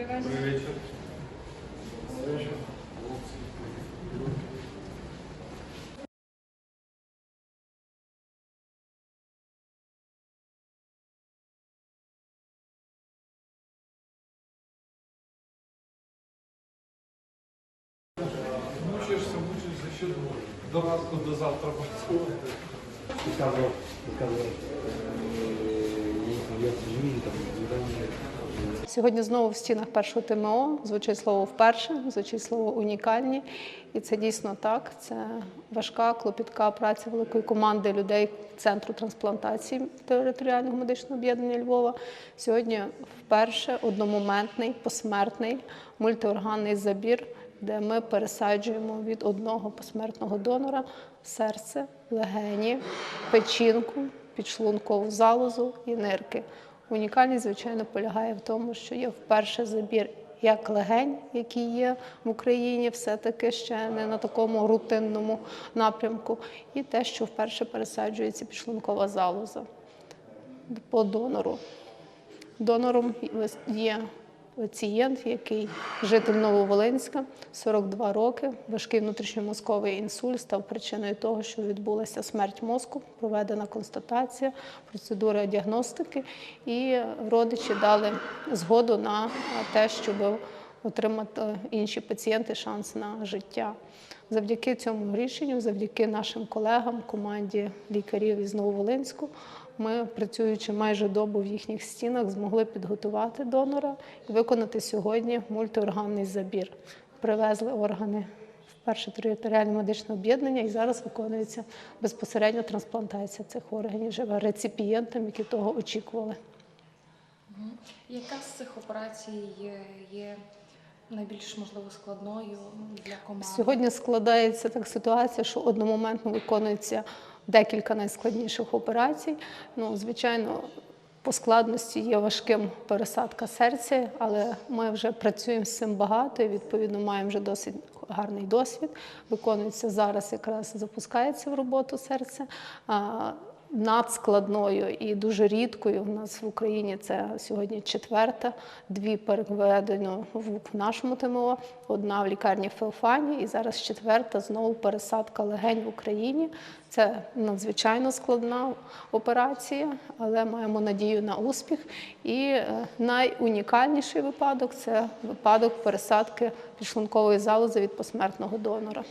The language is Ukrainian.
Добрий вечір. Добрий вечір. Мучишся, мучишся, ще до ранку, до завтра працювати. Сказал, сказал, я живи там, недавно. Сьогодні знову в стінах першого ТМО звучить слово вперше, звучить слово унікальні. І це дійсно так. Це важка, клопітка праця великої команди людей Центру трансплантації територіального медичного об'єднання Львова. Сьогодні вперше одномоментний, посмертний мультиорганний забір, де ми пересаджуємо від одного посмертного донора серце, легені, печінку, підшлункову залозу і нирки. Унікальність, звичайно, полягає в тому, що є вперше забір як легень, який є в Україні, все-таки ще не на такому рутинному напрямку, і те, що вперше пересаджується підшлункова залоза по донору. Донором є пацієнт, який житель Нововолинська, 42 роки, важкий внутрішньомозковий інсульт став причиною того, що відбулася смерть мозку, проведена констатація, процедура діагностики, і родичі дали згоду на те, щоб отримати інші пацієнти шанс на життя. Завдяки цьому рішенню, завдяки нашим колегам, команді лікарів із Нововолинську, ми, працюючи майже добу в їхніх стінах, змогли підготувати донора і виконати сьогодні мультиорганний забір. Привезли органи в перше територіальне медичне об'єднання, і зараз виконується безпосередньо трансплантація цих органів вже реципієнтам, які того очікували. Яка з цих операцій є, є найбільш можливо складною для команди? Сьогодні складається так ситуація, що одномоментно виконується декілька найскладніших операцій. Ну, звичайно, по складності є важким пересадка серця, але ми вже працюємо з цим багато і відповідно маємо вже досить гарний досвід. Виконується зараз, якраз запускається в роботу серце. Надскладною і дуже рідкою в нас в Україні це сьогодні четверта. Дві переведено в нашому ТМО, одна в лікарні Феофані, і зараз четверта знову пересадка легень в Україні. Це надзвичайно складна операція, але маємо надію на успіх. І е, найунікальніший випадок це випадок пересадки підшлункової залози від посмертного донора.